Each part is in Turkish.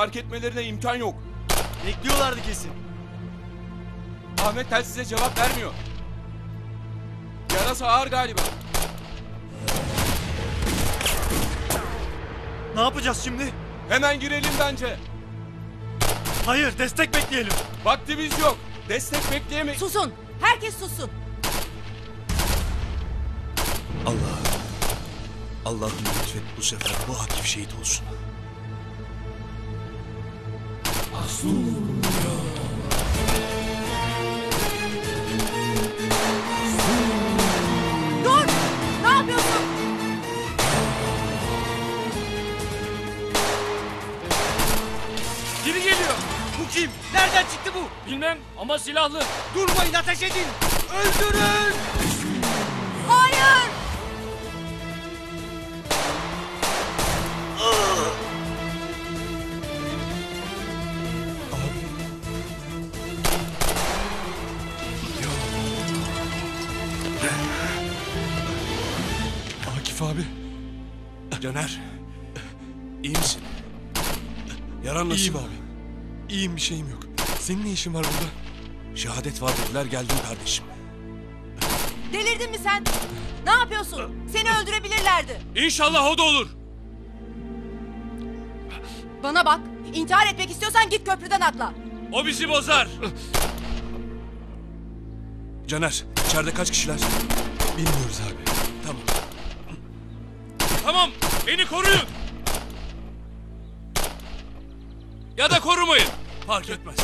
Fark etmelerine imkan yok. Bekliyorlardı kesin. Ahmet telsize cevap vermiyor. Yarası ağır galiba. Ne yapacağız şimdi? Hemen girelim bence. Hayır destek bekleyelim. Vaktimiz yok. Destek bekleyemeyiz. Susun. Herkes sussun. Allah. Allah'ım lütfen bu sefer bu Akif şehit olsun. Dur. Ne yapıyorsun? Biri geliyor. Bu kim? Nereden çıktı bu? Bilmem ama silahlı. Durmayın ateş edin. Öldürün. Caner. İyi misin? Yaran nasıl? İyiyim abi. İyiyim bir şeyim yok. Senin ne işin var burada? Şehadet var dediler geldim kardeşim. Delirdin mi sen? Ne yapıyorsun? Seni öldürebilirlerdi. İnşallah o da olur. Bana bak. İntihar etmek istiyorsan git köprüden atla. O bizi bozar. Caner içeride kaç kişiler? Bilmiyoruz abi. Tamam. Tamam beni koruyun. Ya da korumayın. Fark etmez.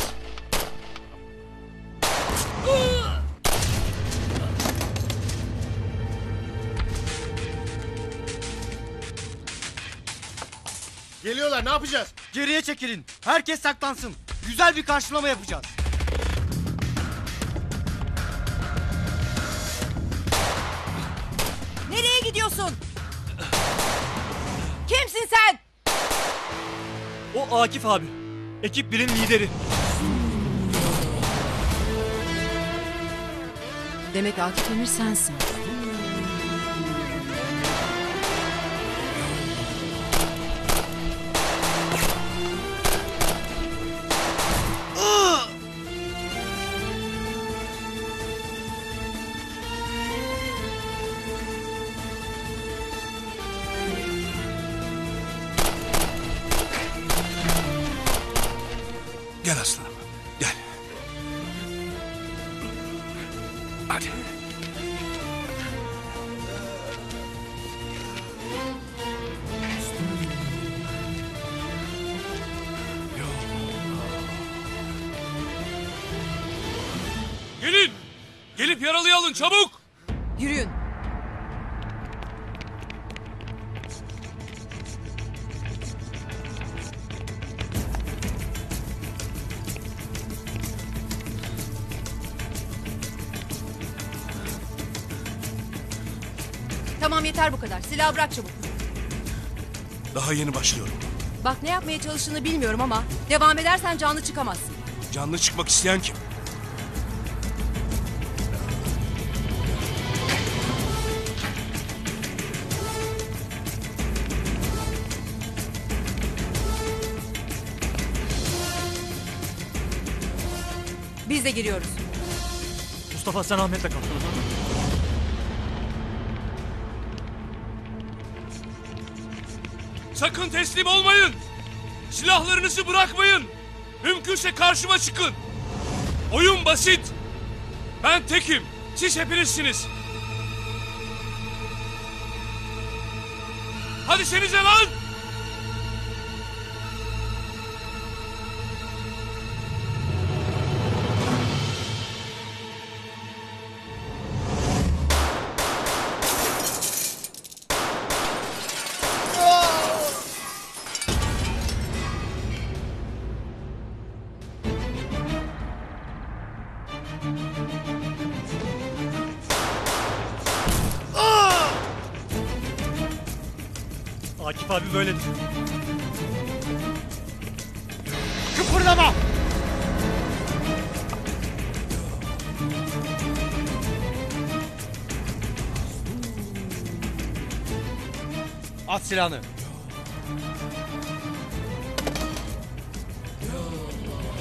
Geliyorlar ne yapacağız? Geriye çekilin. Herkes saklansın. Güzel bir karşılama yapacağız. Nereye gidiyorsun? Kimsin sen? O Akif abi. Ekip birin lideri. Demek Akif Emir sensin. Hadi. Gelin. Gelip yaralıyı alın çabuk. Yürüyün. Tamam yeter bu kadar. Silahı bırak çabuk. Daha yeni başlıyorum. Bak ne yapmaya çalıştığını bilmiyorum ama devam edersen canlı çıkamazsın. Canlı çıkmak isteyen kim? Biz de giriyoruz. Mustafa sen Ahmet'le kal. Sakın teslim olmayın. Silahlarınızı bırakmayın. Mümkünse karşıma çıkın. Oyun basit. Ben tekim. Siz hepinizsiniz. Hadi senize lan. Akif abi böyledir. Kıpırdama! At silahını.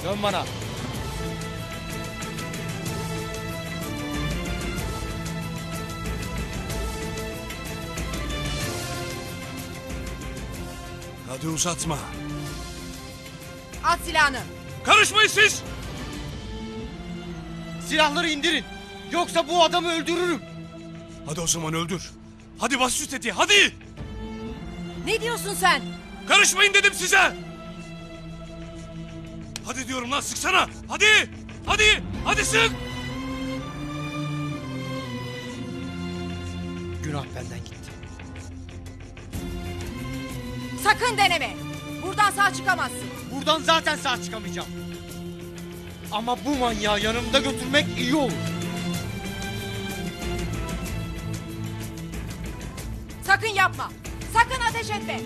Dön bana. Hadi uzatma. At silahını. Karışmayın siz! Silahları indirin. Yoksa bu adamı öldürürüm. Hadi o zaman öldür. Hadi bas şu tetiği hadi! Ne diyorsun sen? Karışmayın dedim size! Hadi diyorum lan sıksana! Hadi! Hadi! Hadi sık! Günah benden gitti. Sakın deneme. Buradan sağ çıkamazsın. Buradan zaten sağ çıkamayacağım. Ama bu manyağı yanımda götürmek iyi olur. Sakın yapma. Sakın ateş etme.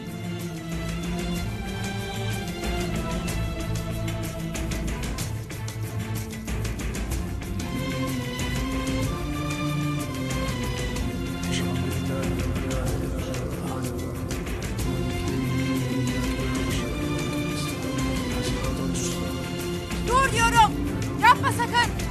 Yapma sakın.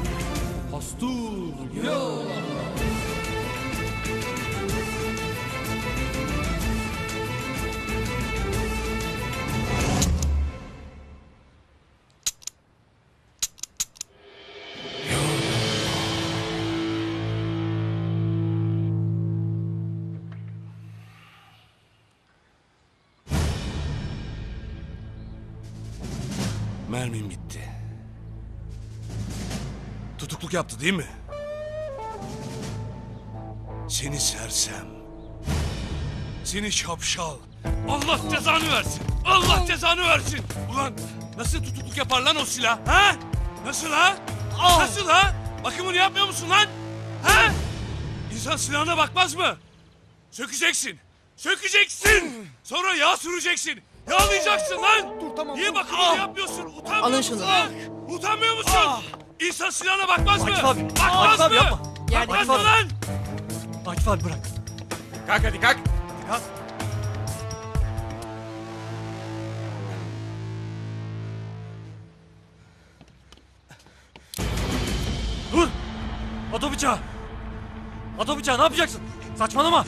Mermim bitti. Tutukluk yaptı değil mi? Seni sersem. Seni şapşal. Allah cezanı versin. Allah cezanı versin. Ulan nasıl tutukluk yapar lan o silah? Ha? Nasıl ha? Nasıl ha? Bakımını yapmıyor musun lan? Ha? İnsan silahına bakmaz mı? Sökeceksin. Sökeceksin. Sonra yağ süreceksin. Yağlayacaksın lan. Dur, tamam, Niye dur. bakımını Ah. yapmıyorsun? Utanmıyor Alın musun şunu. lan? Utanmıyor musun? İnsan silahına bakmaz mı? Akif abi, Bakmaz Akif abi mı? yapma. Yerde Bakmaz Akif mı abi. lan? Akif abi bırak. Kalk hadi kalk. Kalk. Dur! At o bıçağı! At o bıçağı ne yapacaksın? Saçmalama!